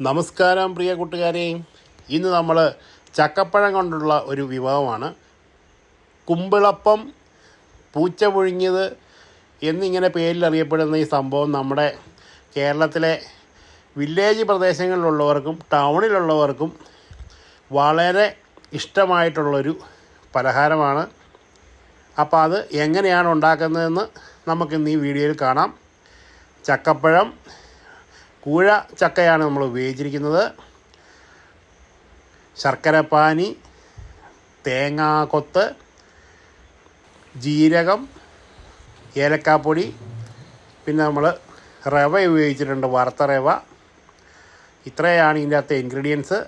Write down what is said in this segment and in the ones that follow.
നമസ്കാരം പ്രിയ കൂട്ടുകാരെ. ഇന്ന് നമ്മൾ ചക്കപ്പഴം കൊണ്ടുള്ള ഒരു വിഭവമാണ്. കുമ്പിളപ്പം പൂച്ച പുഴുങ്ങിയത് എന്നിങ്ങനെ പേരിൽ അറിയപ്പെടുന്ന ഈ സംഭവം നമ്മുടെ കേരളത്തിലെ വില്ലേജ് പ്രദേശങ്ങളിലുള്ളവർക്കും ടൗണിലുള്ളവർക്കും വളരെ ഇഷ്ടമായിട്ടുള്ളൊരു പലഹാരമാണ്. അപ്പോൾ അത് എങ്ങനെയാണ് ഉണ്ടാക്കുന്നതെന്ന് നമുക്കിന്ന് ഈ വീഡിയോയിൽ കാണാം. ചക്കപ്പഴം കൂഴ ചക്കയാണ് നമ്മൾ ഉപയോഗിച്ചിരിക്കുന്നത്. ശർക്കരപ്പാനി തേങ്ങാക്കൊത്ത് ജീരകം ഏലക്കാപ്പൊടി പിന്നെ നമ്മൾ റവ ഉപയോഗിച്ചിട്ടുണ്ട് വറുത്ത റവ. ഇത്രയാണ് ഇതിന്റെ അകത്തെ ഇൻഗ്രീഡിയൻസ്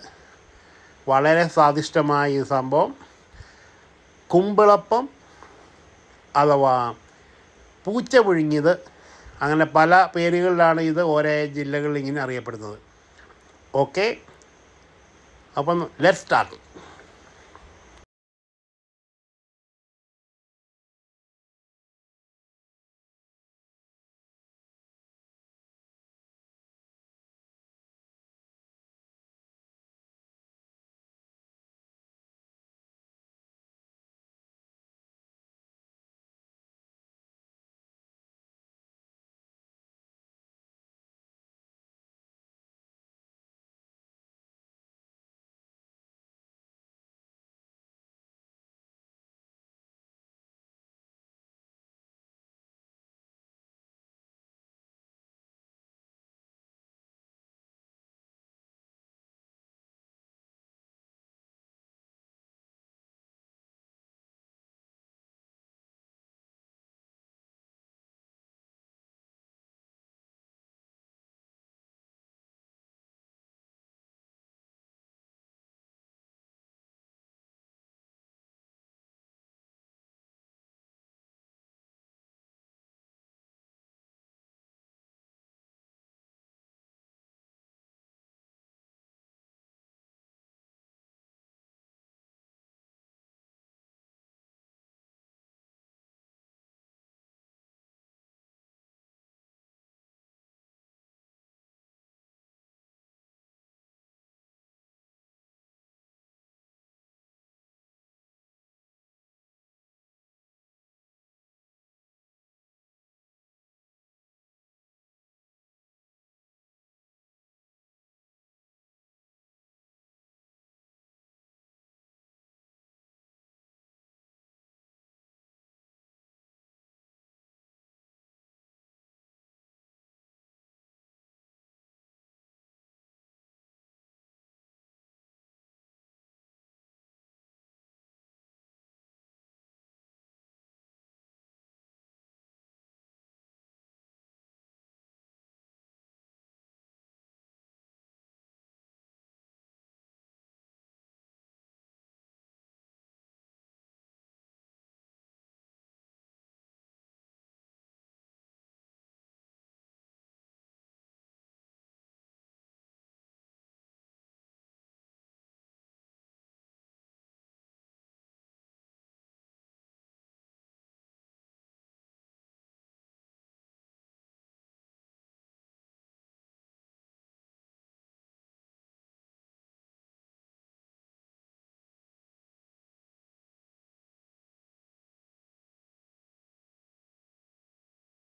വളരെ സ്വാദിഷ്ടമായ ഈ സംഭവം. കുമ്പിളപ്പം അഥവാ പൂച്ച പുഴുങ്ങിയത് അങ്ങനെ പല പേരുകളിലാണ് ഇത് ഓരോ ജില്ലകളിൽ ഇങ്ങനെ അറിയപ്പെടുന്നത്. ഓക്കെ അപ്പം ലെറ്റ് സ്റ്റാർട്ട്